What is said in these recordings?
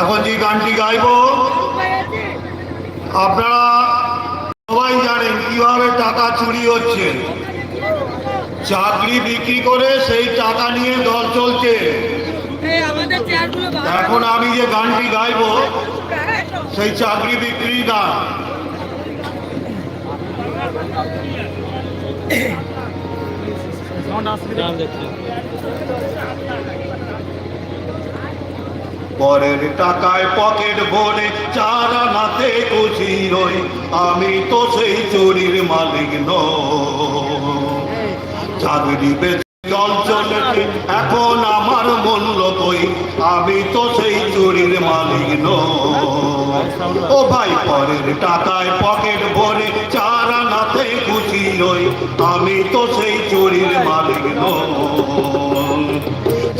এখন যে গানটি গাইবো, আপনারা সবাই জানেন কীভাবে টাকা চুরি হচ্ছে। চাকরি বিক্রি করে সেই টাকা নিয়ে দল চলছে। এখন আমি যে গানটি গাইবো, সেই চাকরি বিক্রির গান। পরের টাকায় পকেট ভরে চার আনাতে খুশি রই। আমি তো সেই চুরির মালিক চাকরি বেচে এখন আমার মূল্য কই আমি তো সেই চুরির মালিক ও ভাই, পরের টাকায় পকেট ভরে আমি তো সেই চুরির মালিক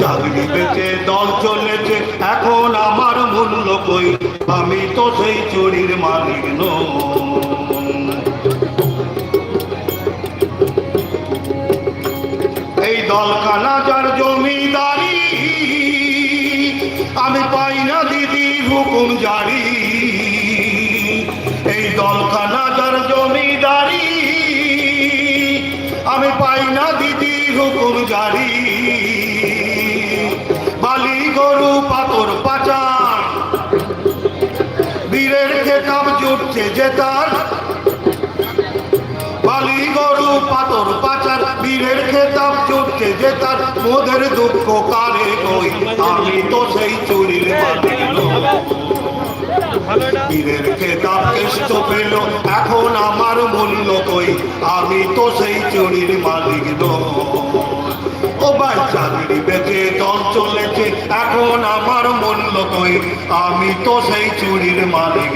চাকরি বেচে দল চলেছে এখন আমার মূল্য কই? আমি তো সেই চুরির মালিক এই দল কানাজার জমিদারি, আমি পাই না দিদি হুকুম জারি দিদি হুকুম জারি। বালি গরু, পাথর, পাচার। বীরের খেতাব জুটছে যে তার। বালি গরু, পাথর, পাচার, বীরের খেতাব জুটছে যে তার। মোদের দুঃখ কারে কই আমি তো সেই চুরির মালিক পেল, এখন আমার মূল্য কই? আমি তো সেই চুরির মালিক ও ভাই চাকরি বেঁচে দল চলেছে এখন আমার মূল্য কই? আমি তো সেই চুরির মালিক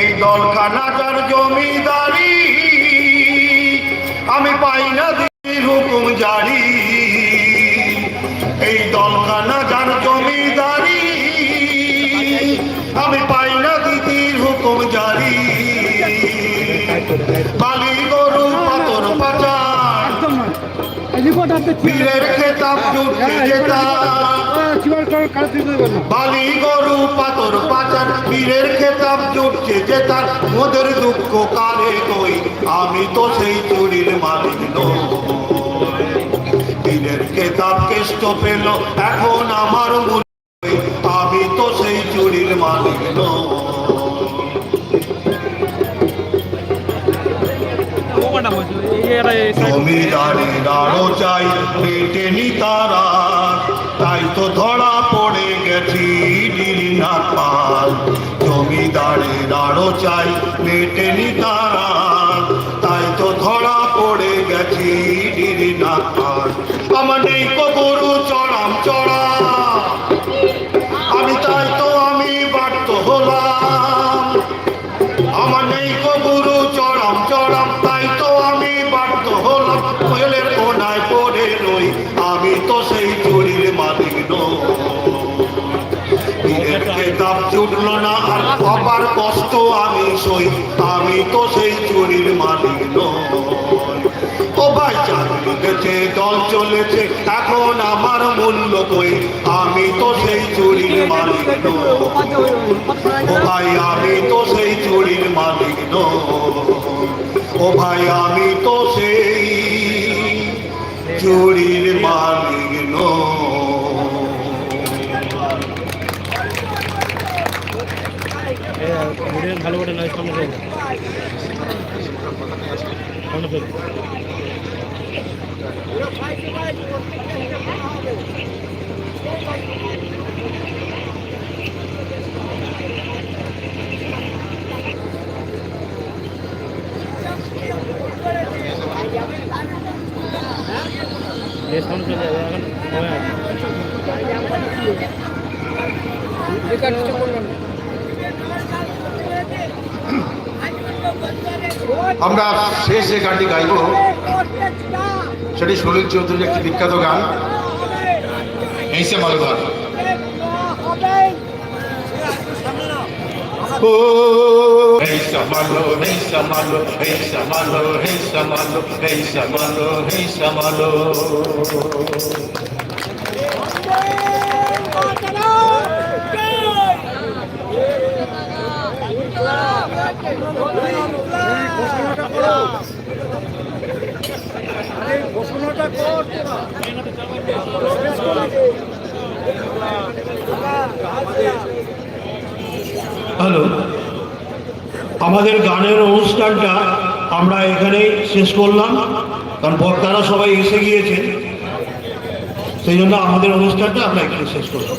এই দল কানাজার জমিদারি, আমি পাই না হুকুম জারি। এই দল কানাজার জমিদারি খেতাব না। বালি গরু পাথর পাচার খেতাব মোদের দুঃখ কারে কই আমি তো সেই চুরির মালিক বীরের খেতাব কেষ্ট পেল এখন আমার আমি তো সেই চুরির মালিক নই। জমিদারের আরও চাই তারা। তাই তো ধরা পড়ে গেছি ডিরিনাথ পাল জমিদারের আরও চাই তারা। তাই তো ধরা পড়ে গেছি ডিরিনাথ পাল আমার নেই কো গরু চড়াম তো সেই চুরির মালিক ও ভাই চাকরি বেঁচে দল চলেছে, এখন আমার মূল্য কই? আমি তো সেই চুরির মালিক ও ভাই, আমি তো সেই চুরির মালিক ও ভাই, আমি তো সেই চুরির মালিক ভালো করে নয় সামনে যাব সামনে ফেলব সামনে চলে যাবে এখন সময় আছে। আমরা শেষ যে গানটি গাইব, সেটি সুনীল চৌধুরীর একটি বিখ্যাত গান। হেসে মালুধার সমালো সমালো সমালো সমালো সমালো সমালো হ্যালো। আমাদের গানের অনুষ্ঠানটা আমরা এখানেই শেষ করলাম, কারণ বক্তারা সবাই এসে গিয়েছে সেই জন্য আমাদের অনুষ্ঠানটা আমরা এখানে শেষ করলাম।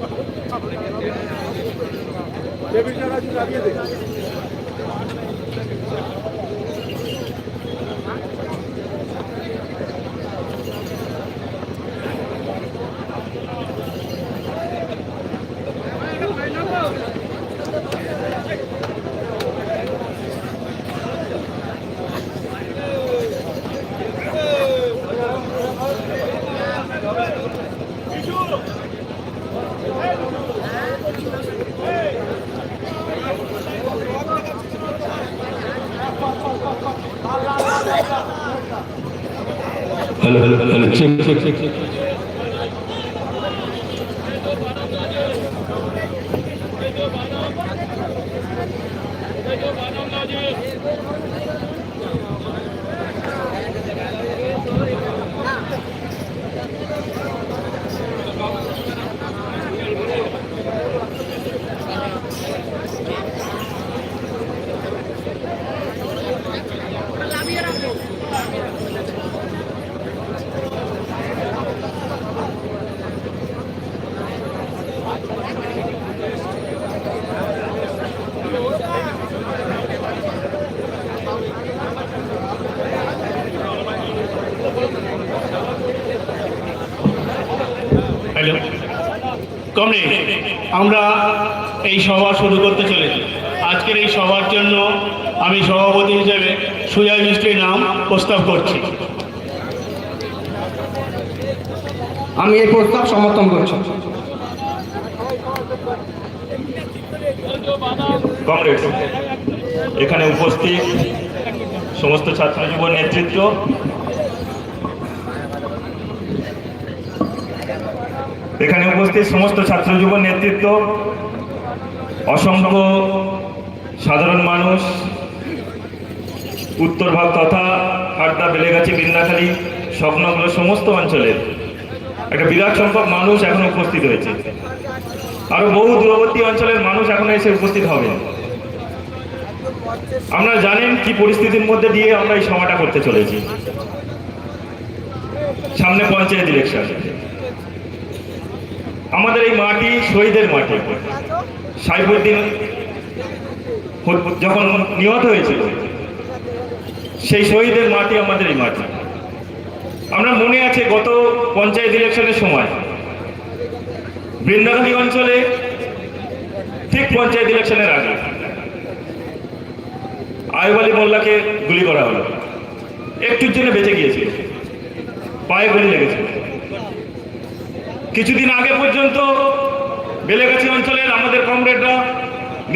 Hello çek, çek, çek. কমরে আমরা এই সভা শুরু করতে চলেছি। আজকের এই সভার জন্য আমি সভাপতি হিসেবে সুজয় মিস্ত্রির নাম প্রস্তাব করছি। আমি এই প্রস্তাব সমর্থন করছি। কংগ্রেস এখানে উপস্থিত সমস্ত ছাত্র যুব নেতৃত্ব এখানে উপস্থিত সমস্ত ছাত্র যুব নেতৃত্ব, অসংখ্য সাধারণ মানুষ, উত্তর ভাগ তথা হাটদা বেলেগাছি, বৃন্দাখালী স্বপ্নগুলো সমস্ত অঞ্চলের একটা বিরাট সংখ্যক মানুষ এখন উপস্থিত হয়েছে। আরও বহু দূরবর্তী অঞ্চলের মানুষ এখন এসে উপস্থিত হবে আমরা জানেন কি পরিস্থিতির মধ্যে দিয়ে আমরা এই সভাটা করতে চলেছি। সামনে পঞ্চায়েত ইলেকশন আমাদের এই মাটি শহীদের মাটি। সাইফুদ্দিন যখন নিহত হয়েছিল, সেই শহীদের মাটি আমাদের এই মাটি। আমরা মনে আছে গত পঞ্চায়েত ইলেকশনের সময় বৃন্দাখালী অঞ্চলে ঠিক পঞ্চায়েত ইলেকশনের আগে আয়ুব আলী মোল্লাকে গুলি করা হলো। একটুর জন্য বেঁচে গিয়েছিল। পায়ে গুলি লেগেছিল। কিছুদিন আগে পর্যন্ত বেলেগাছি অঞ্চলের আমাদের কমরেডরা,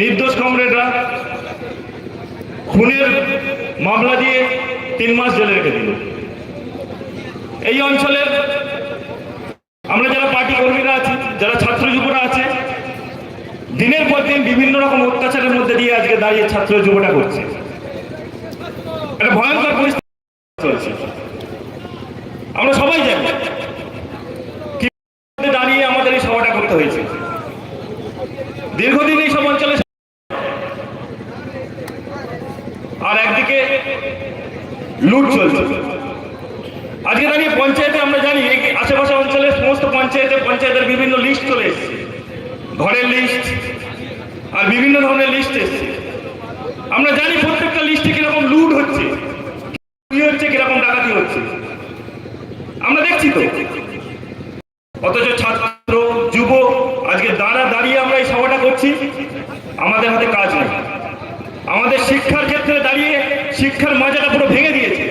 নির্দোষ কমরেডরা খুনের মামলা দিয়ে তিন মাস জেলে রেখে দিল। এই অঞ্চলের আমরা যারা পার্টি কর্মীরা আছি, যারা ছাত্র যুবরা আছে, দিনের পর দিন বিভিন্ন রকম অত্যাচারের মধ্যে দিয়ে আজকে দাঁড়িয়ে ছাত্র যুবটা করছে। একটা ভয়ঙ্কর পরিস্থিতি চলছে আমরা সবাই জানি কি মধ্যে দাঁড়িয়ে আমাদের এই সভাটা করতে হয়েছে দীর্ঘদিন এই সব অঞ্চলে আর একদিকে লুট চলছে আজকে দাঁড়িয়ে পঞ্চায়েতে আমরা জানি এই আশেপাশে অঞ্চলের সমস্ত পঞ্চায়েতে পঞ্চায়েতের বিভিন্ন লিস্ট চলে এসেছে ঘরের লিস্ট আর বিভিন্ন ধরনের লিস্ট এসছে। আমরা জানি প্রত্যেকটা লিস্টে কীরকম লুট হচ্ছে কি হচ্ছে কীরকম ডাকাতি হচ্ছে আমরা দেখছি তো অথচ ছাত্র যুব আজকে দাঁড়া দাঁড়িয়ে আমরা এই সভাটা করছি আমাদের হাতে কাজ নেই আমাদের শিক্ষার ক্ষেত্রে দাঁড়িয়ে শিক্ষার মজাটা পুরো ভেঙে দিয়েছে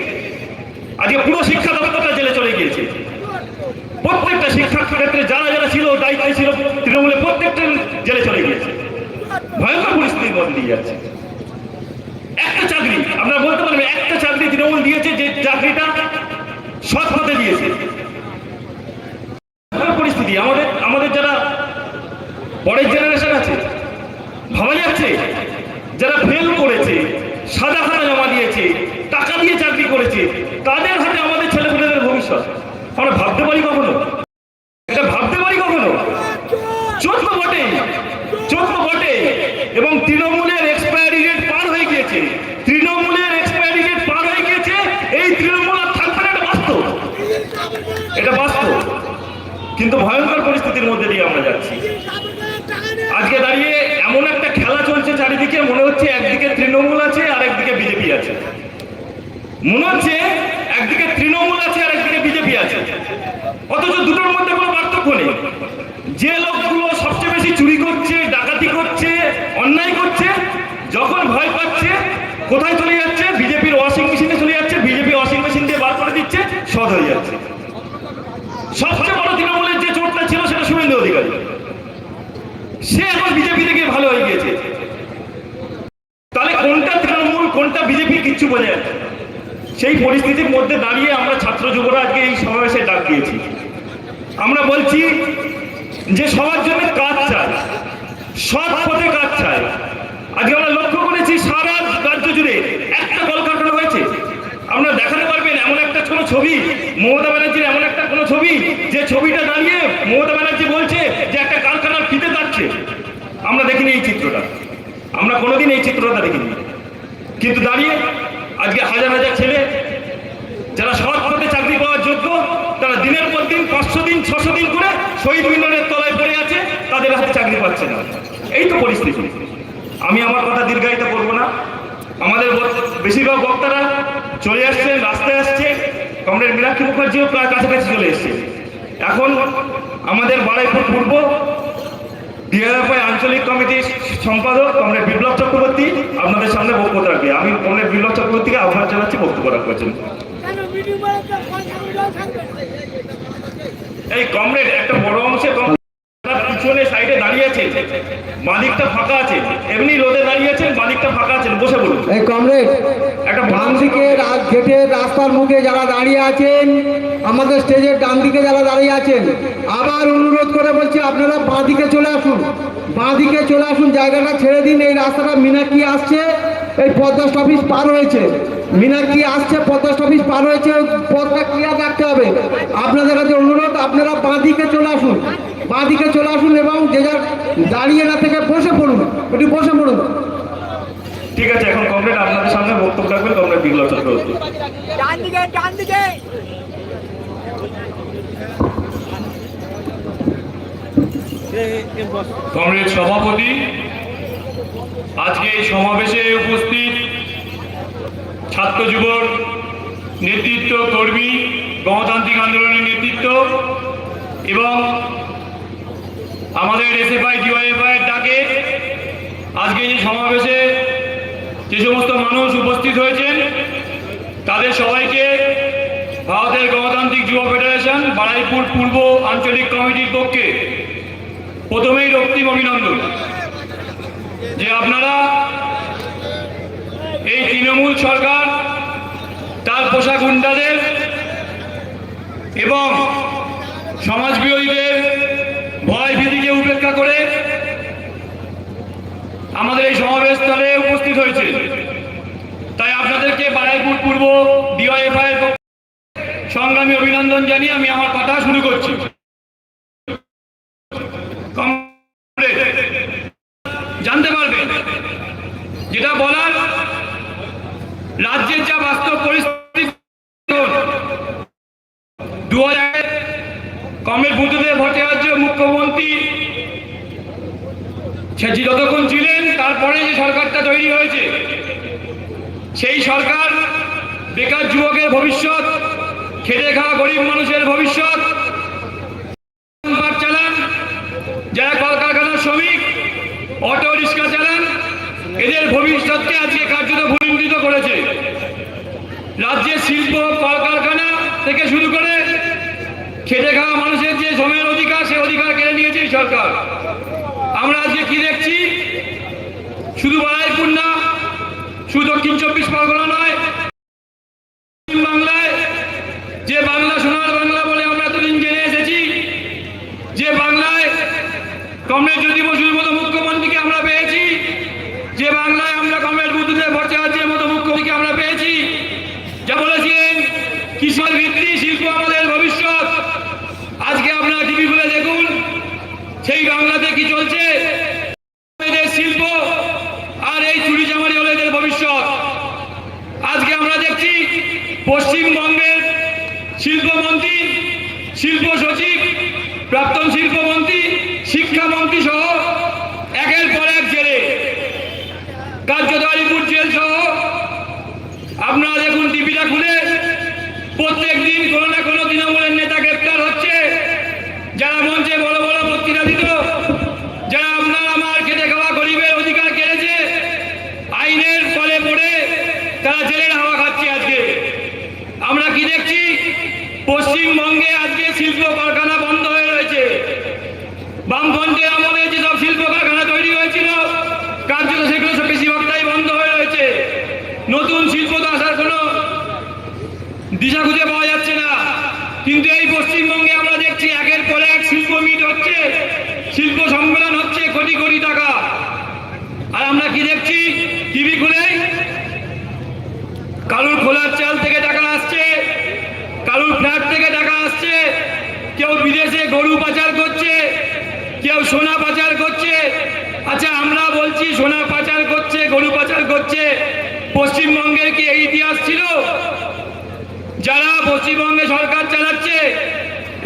আজকে পুরো শিক্ষা দপ্তরটা জেলে চলে গিয়েছে প্রত্যেকটা শিক্ষা ক্ষেত্রে যারা যারা ছিল দায়িত্বে ছিল তৃণমূলে প্রত্যেকটা জেলে চলে গিয়েছে ভয়ঙ্কর পরিস্থিতির মধ্যে দিয়ে যাচ্ছে একটা চাকরি আপনারা বলতে পারবেন একটা চাকরি তৃণমূল দিয়েছে যে চাকরিটা সৎ পথে দিয়েছে ভয়ঙ্কর পরিস্থিতি আমাদের আমাদের যারা পরের জেনারেশন আছে ভাবা যাচ্ছে যারা ফেল করেছে সাদা খানা জমা দিয়েছে টাকা দিয়ে চাকরি করেছে তাদের হাতে আমাদের ছেলেপেলেদের ভবিষ্যৎ আমরা ভাবতে পারি কখনো এটা ভাবতে পারি কখনো চোদ্দ বটে চোদ্দ বটে এবং তৃণমূলের এক্সপায়ারি ডেট পার হয়ে গিয়েছে তৃণমূলের এক্সপায়ারি ডেট পার হয়ে গিয়েছে এই তৃণমূল আর থাকবে না এটা বাস্তব এটা বাস্তব কিন্তু ভয়ঙ্কর পরিস্থিতির মধ্যে দিয়ে আমরা যাচ্ছি আজকে দাঁড়িয়ে এমন একটা খেলা চলছে চারিদিকে মনে হচ্ছে একদিকে তৃণমূল আছে আর একদিকে বিজেপি আছে মনে হচ্ছে একদিকে তৃণমূল আছে আর একদিকে বিজেপি আছে। অথচ দুটোর মধ্যে কোনো পার্থক্য নেই। যে লোকগুলো সবচেয়ে বেশি চুরি করছে, ডাকাতি করছে, অন্যায় করছে, যখন ভয় পাচ্ছে, কোথায় চলে যাচ্ছে? বিজেপির ওয়াশিং মেশিনে চলে যাচ্ছে, বিজেপি ওয়াশিং মেশিন দিয়ে বার করে দিচ্ছে সদ হয়ে যাচ্ছে। সবচেয়ে বড় তৃণমূলের যে চোটটা ছিল সেটা শুভেন্দু অধিকারী। সে এখন বিজেপি থেকে ভালো হয়ে গিয়েছে। তাহলে কোনটা তৃণমূল, কোনটা বিজেপি কিচ্ছু বোঝা যাচ্ছে। সেই পরিস্থিতির মধ্যে দাঁড়িয়ে আমরা ছাত্র যুবরা আজকে এই সমাবেশে ডাক দিয়েছি। আমরা বলছি যে সবার জন্য কাজ চাই, সৎ পথে কাজ চাই। আজকে আমরা লক্ষ্য করেছি সারা রাজ্য জুড়ে একটা কলকারখানা হয়েছে। আপনারা দেখাতে পারবেন এমন একটা কোনো ছবি, মমতা ব্যানার্জির এমন একটা কোনো ছবি, যে ছবিটা দাঁড়িয়ে মমতা ব্যানার্জি বলছে যে একটা কারখানার ফিতে যাচ্ছে। আমরা দেখিনি এই চিত্রটা। আমরা কোনোদিন এই চিত্রটা দেখিনি। কিন্তু দাঁড়িয়ে আজকে হাজার হাজার ছেলে যারা সৎ পথে চাকরি পাওয়ার যোগ্য, তারা দিনের পর দিন, পাঁচশো দিন, ছশো দিন করে শহীদ মিনারের তলায় পড়ে আছে, তাদের হাতে চাকরি পাচ্ছে না। এই তো পরিস্থিতি। আমি আমার কথা দীর্ঘায়িত করব না। আমাদের বেশিরভাগ বক্তারা চলে আসছে রাস্তায় আসছে। কমরেড মীনাক্ষী মুখার্জিও প্রায় কাছাকাছি চলে এসছে। এখন আমাদের বারাইপুর পূর্ব ডিআরএফআই আঞ্চলিক কমিটির সম্পাদক কমরেড বিপ্লব চক্রবর্তী আপনাদের সামনে বক্তব্য রাখবে। আমি কমরেড বিপ্লব চক্রবর্তীকে আহ্বান জানাচ্ছি বক্তব্য রাখবার জন্য। এই কমরেড একটা বড় অংশে কম- তার পিছনে সাইডে দাঁড়িয়ে আছে। মালিকটা ফাঁকা আছে। এমনি রোদে দাঁড়িয়ে আছেন মালিকটা ফাঁকা আছেন। বসে বলুন। এই কমরেড একটা অংশে দিকে গেটের রাস্তার মুখে যারা দাঁড়িয়ে আছেন আমাদের স্টেজের ডান দিকে যারা দাঁড়িয়ে আছেন আবার অনুরোধ করে বলছি আপনারা বাঁ দিকে চলে আসুন। বাঁ দিকে চলে আসুন জায়গাটা ছেড়ে দিন এই রাস্তাটা মিনাকি আসছে এই পদ্মাস্ট অফিস পার হয়েছে। মিনাকি আসছে পদ্মাস্ট অফিস পার হয়েছে ওই পথটা ক্লিয়ার রাখতে হবে। আপনাদের কাছে অনুরোধ আপনারা বাঁ দিকে চলে আসুন। বাঁ দিকে চলে আসুন এবং যে যার দাঁড়িয়ে না থেকে বসে পড়ুন একটু বসে পড়ুন। ঠিক আছে এখন কমরেড আপনাদের সামনে বক্তব্য রাখবেন কমরেড চক্রবর্তী ডান দিকে ডান দিকে। কংগ্রেস সভাপতি, আজকে এই সমাবেশে উপস্থিত ছাত্র যুবর নেতৃত্ব কর্মী, গণতান্ত্রিক আন্দোলনের নেতৃত্ব এবং আমাদের এসএফআই ডিওয়াইএফআই ডাকে আজকে এই সমাবেশে যে সমস্ত মানুষ উপস্থিত হয়েছেন, তাদের সবাইকে ভারতের গণতান্ত্রিক যুব ফেডারেশন, বারাইপুর পূর্ব আঞ্চলিক কমিটির পক্ষে প্রথমেই রক্তিম অভিনন্দন যে আপনারা এই তৃণমূল সরকার, তার পোশাক গুন্ডাদের এবং সমাজবিরোধীদের ভয় ভীতিকে উপেক্ষা করে আমাদের এই সমাবেশ স্থলে উপস্থিত হয়েছে। তাই আপনাদেরকে বারাইপুর পূর্ব পক্ষে সংগ্রামী অভিনন্দন জানিয়ে আমি আমার কথা শুরু করছি কমরেড, জানতে পারবেন যেটা বলার রাজ্যের যা বাস্তব পরিস্থিতি দু হাজার কমরেড বুদ্ধদেব ভট্টাচার্য মুখ্যমন্ত্রী সে যতক্ষণ ছিলেন, তারপরে যে সরকারটা তৈরি হয়েছে, সেই সরকার বেকার যুবকের ভবিষ্যৎ, খেটে খাওয়া গরিব মানুষের ভবিষ্যৎ চালান, যারা কলকারখানার শ্রমিক, অটো রিক্সা চালান, এদের ভবিষ্যৎকে আজকে কার্যত ভূমিষ্ঠিত করেছে রাজ্যের শিল্প কলকারখানা থেকে শুরু করে খেটে খাওয়া মানুষের যে জমির অধিকার, সে অধিকার কেড়ে নিয়েছে সরকার। আমরা আজকে কি দেখছি? শুধু বারাইপুর না, শুধু দক্ষিণ চব্বিশ পরগনা নয় পশ্চিম বাংলায় যে বাংলা সোনার বাংলা বলে আমরা এতদিন জেনে এসেছি যে বাংলায় কমরেড জ্যোতি বসুর মতো মুখ্যমন্ত্রীকে আমরা পেয়েছি যে বাংলায় আমরা কমরেড বুদ্ধদেব ভট্টাচার্যের মতো মুখ্যমন্ত্রীকে আমরা পেয়েছি যা বলেছিলেন কিশোর ভিত্তি শিল্প আমাদের ভবিষ্যৎ আজকে আপনারা টিভি খুলে দেখুন সেই বাংলাতে কি চলছে এদের শিল্প আর এই চুরি চামারি হলো এদের ভবিষ্যৎ আজকে আমরা দেখছি পশ্চিমবঙ্গের শিল্পমন্ত্রী শিল্প সচিব প্রাক্তন শিল্পমন্ত্রী শিক্ষামন্ত্রী সহ একের পর এক জেলে কার্যত আলিপুর জেল সহ আপনারা দেখুন টিভিটা খুলে প্রত্যেক দিন কোনো না কোনো তৃণমূলের নেতা গ্রেপ্তার হচ্ছে যারা মঞ্চে বড় বড় বক্তৃতা দিত যারা আপনার আমার খেটে খাওয়া গরিবের অধিকার কেড়েছে আইনের ফলে পড়ে তারা জেলের হাওয়া খাচ্ছে আজকে আমরা কি দেখছি পশ্চিমবঙ্গে আজকে শিল্প কারখানা বন্ধ হয়ে রয়েছে বামফ্রন্টের আমলে যেসব শিল্প কারখানা তৈরি হয়েছিল কার্যত সেগুলো সব বেশিরভাগটাই বন্ধ হয়ে রয়েছে নতুন শিল্প তো আসার কোনো দিশা খুঁজে পাওয়া যাচ্ছে না কিন্তু এই পশ্চিমবঙ্গে আমরা দেখছি একের পর এক শিল্প মিট হচ্ছে, শিল্প সম্মেলন হচ্ছে কোটি কোটি টাকা। আর আমরা কি দেখছি? টিভি খুলে কালুর খোলার চাল থেকে টাকা আসছে কালুর ফ্ল্যাট থেকে টাকা আসছে, কেউ বিদেশে গরু পাচার করছে, কেউ সোনা পাচার করছে। আচ্ছা আমরা বলছি সোনা পাচার করছে, গরু পাচার করছে। পশ্চিমবঙ্গের কি এই ইতিহাস ছিল? পশ্চিমবঙ্গে সরকার চালাচ্ছে,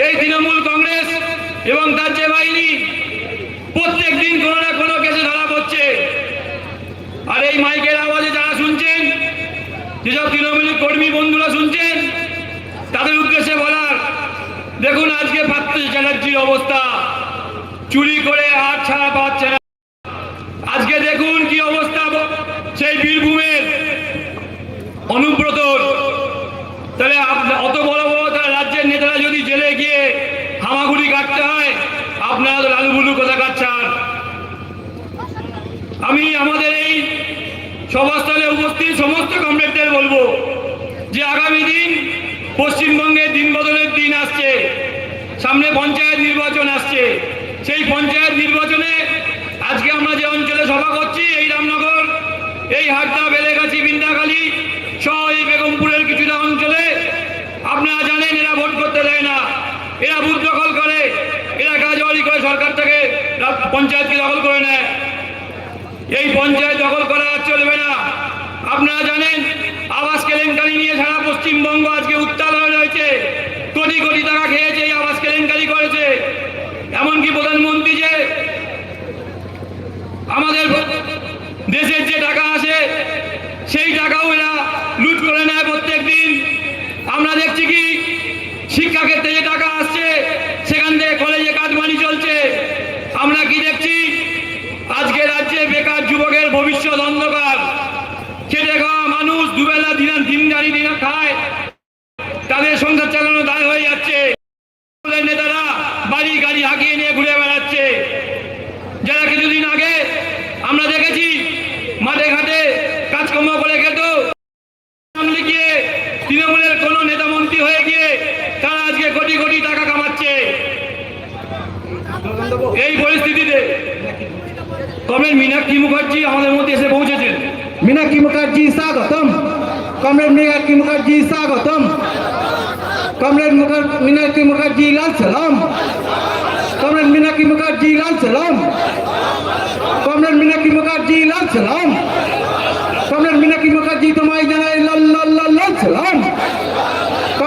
এই তৃণমূল কংগ্রেস এবং তার যে বাহিনী প্রত্যেক দিন কোনো না কোনো কেসে ধরা পড়ছে। আর এই মাইকের আওয়াজে যারা শুনছেন, যেসব তৃণমূলী কর্মী বন্ধুরা শুনছেন, তাদের উদ্দেশ্যে বলার, দেখুন আজকে পাত্র চ্যাটার্জির অবস্থা। চুরি করে হাত ছাড়া পাচ্ছে না। আজকে দেখুন কি অবস্থা সেই বীরভূমের আপ- অত বড় বড় তারা রাজ্যের নেতারা যদি জেলে গিয়ে হামাগুড়ি কাটতে হয়, আপনারা তো লালুবুলু কথা কাটছান আমি আমাদের এই সভাস্থলে উপস্থিত সমস্ত কমরেডদের বলব যে আগামী দিন পশ্চিমবঙ্গে দিন বদলের দিন আসছে, সামনে পঞ্চায়েত নির্বাচন আসছে। সেই পঞ্চায়েত নির্বাচনে আজকে আমরা যে অঞ্চলে সভা করছি, এই রামনগর, এই হাটদা বেলেগাছি, বিন্দাখালী, সহ এই বেগমপুরের কিছুটা অঞ্চলে আপনারা জানেন এরা ভোট করতে দেয় না এরা বুথ দখল করে এরা কাজবাড়ি করে সরকার থেকে রা- পঞ্চায়েতকে দখল করে নেয়। এই পঞ্চায়েত দখল করা চলবে না। আপনারা জানেন, আবাস কেলেঙ্কারি নিয়ে সারা পশ্চিমবঙ্গ আজকে উত্তাল হয়ে রয়েছে। কোটি কোটি টাকা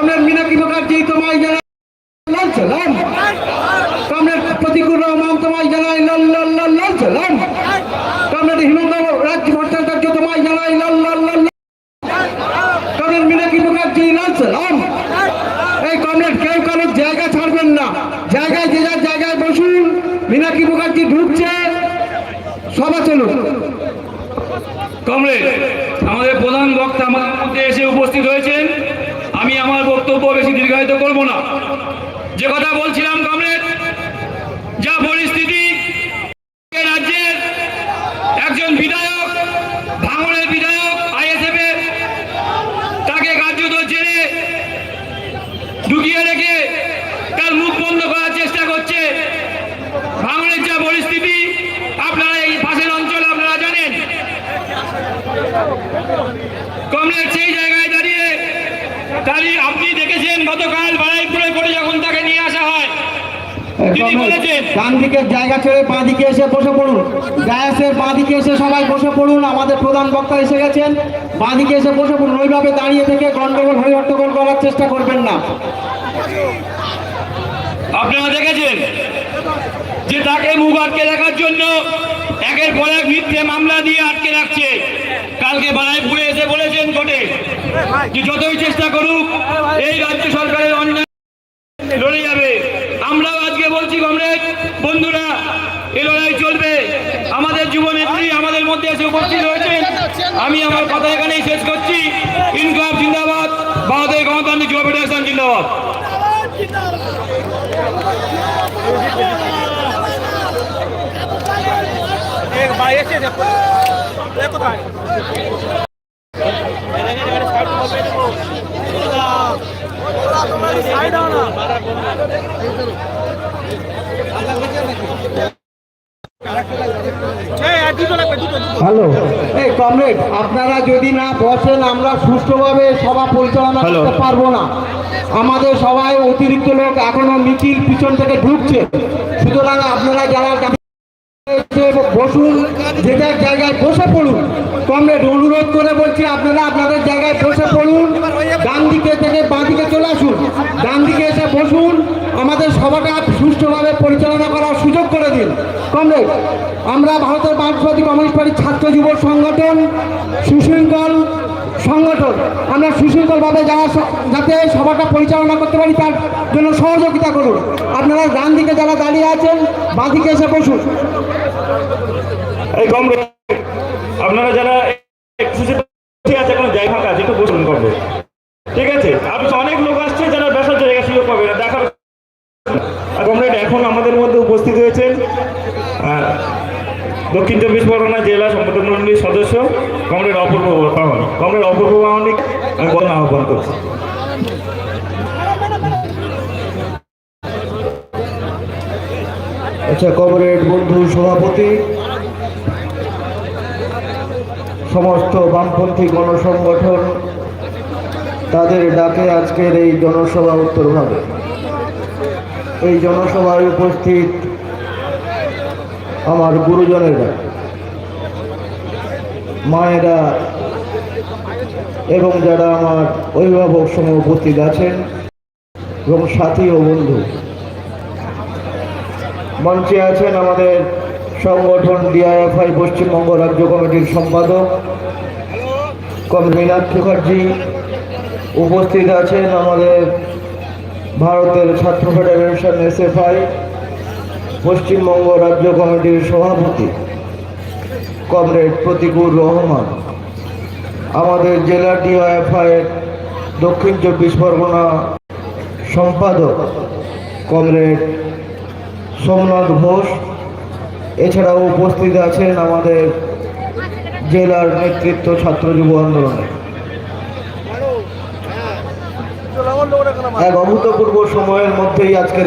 সামনের মিনাকি মুখার্জি তোমায় জানাই সালাম সামনের প্রতিকুল রহমান তোমায় জানাই লাল লাল লাল লাল। সালাম সামনের হিমন্ত রাজ্য ভট্টাচার্য তোমায় জানাই লাল লাল লাল সামনের মিনাকি মুখার্জি লাল। সালাম এই কমরেড কেউ কারোর জায়গা ছাড়বেন না। জায়গায় যে যার জায়গায় বসুন। মিনাকি মুখার্জি ঢুকছে, সভা চলুন কমরেড, আমাদের প্রধান বক্তা আমাদের মধ্যে এসে উপ বক্তব্য বেশি দীর্ঘায়িত করব না। যে কথা বলছিলাম কমরেড, যা পরিস্থিতি রাজ্যের একজন বিধায়ক, ভাঙনের বিধায়ক, আইএসএফ এর, তাকে কার্যত জেলে ঢুকিয়ে রেখে তার মুখ বন্ধ করার চেষ্টা করছে। ভাঙনের যা পরিস্থিতি, আপনারা এই পাশের অঞ্চল আপনারা জানেন। কমরেড, সেই জায়গায় দাঁড়িয়ে আপনি দেখেছেন গতকাল বারাইপুরে করে যখন তাকে নিয়ে আসা হয় ডান দিকের জায়গা ছেড়ে বাঁ দিকে এসে বসে পড়ুন। ডায়াসের বাঁ দিকে এসে সবাই বসে পড়ুন আমাদের প্রধান বক্তা এসে গেছেন। বাঁ দিকে এসে বসে পড়ুন ওইভাবে দাঁড়িয়ে থেকে গন্ডগোল হয়ে হট্টগোল করার চেষ্টা করবেন না। আপনারা দেখেছেন যে তাকে মুখ আটকে রাখার জন্য একের পর এক মিথ্যে মামলা দিয়ে আটকে রাখছে। কালকে বারাইপুরে এসে বলেছেন কোর্টে যে যতই চেষ্টা করুক, এই রাজ্য সরকারের অন্যায় লড়ে যাবে। আমরাও আজকে বলছি, কমরেড, বন্ধুরা, এ লড়াই চলবে। আমাদের যুব নেত্রী আমাদের মধ্যে এসে উপস্থিত হয়েছেন। আমি আমার কথা এখানেই শেষ করছি। ইনকাম জিন্দাবাদ। ভারতের গণতান্ত্রিক যুব ফেডারেশন জিন্দাবাদ। হ্যালো। এই কমরেড আপনারা যদি না বসেন আমরা সুষ্ঠুভাবে সভা পরিচালনা করতে পারব না। আমাদের সবাই অতিরিক্ত লোক এখনও মিছিল পিছন থেকে ঢুকছে। সুতরাং আপনারা যারা বসুন যেটার জায়গায় বসে পড়ুন। কমরেড, অনুরোধ করে বলছি আপনারা আপনাদের জায়গায় বসে পড়ুন। ডান দিকে থেকে বাঁ দিকে চলে আসুন। ডান দিকে এসে বসুন। আমাদের সভাটা সুষ্ঠুভাবে পরিচালনা করার সুযোগ করে দিন। কমরেড, আমরা ভারতের মার্ক্সবাদী কমিউনিস্ট পার্টির ছাত্র যুব সংগঠন, সুশৃঙ্খল সংগঠন, আমরা সুশৃঙ্খলভাবে যারা যাতে সভাটা পরিচালনা করতে পারি তার জন্য সহযোগিতা করুন। আপনারা ডান দিকে যারা দাঁড়িয়ে আছেন বাঁ দিকে এসে বসুন। এই কমরেড। আপনারা যারা আছে, কোনো জায়গা আছে, একটু বসুন কমরেড ঠিক আছে? আপনি অনেক লোক আসছে যারা ব্যবসার জায়গা সুযোগ পাবে না, দেখার কমরেড, এখন আমাদের মধ্যে উপস্থিত হয়েছেন দক্ষিণ চব্বিশ পরগনা জেলা সম্পাদক মন্ডলীর সদস্য কমরেড অপূর্ব পাওয়ান। কমরেড অপূর্ব আমি বলেন আহ্বান করছি। আচ্ছা কমরেড বন্ধু সভাপতি সমস্ত বামপন্থী গণসংগঠন তাদের ডাকে আজকের এই জনসভা উত্তরভাবে। এই জনসভায় উপস্থিত আমার গুরুজনেরা, মায়েরা এবং যারা আমার অভিভাবক সময় উপস্থিত আছেন এবং সাথী ও বন্ধু। মঞ্চে আছেন আমাদের সংগঠন ডিআইএফআই পশ্চিমবঙ্গ রাজ্য কমিটির সম্পাদক কম মুখার্জি উপস্থিত আছেন আমাদের ভারতের ছাত্র ফেডারেশন এসএফআই পশ্চিমবঙ্গ রাজ্য কমিটির সভাপতি কমরেড প্রতিকুর রহমান, আমাদের জেলা ডিআইএফআই দক্ষিণ চব্বিশ পরগনা সম্পাদক কমরেড সোমনাথ ঘোষ এছাড়াও উপস্থিত আছেন আমাদের জেলার নেতৃত্ব ছাত্র যুব আন্দোলনে এক অভূতপূর্ব সময়ের মধ্যেই আজকের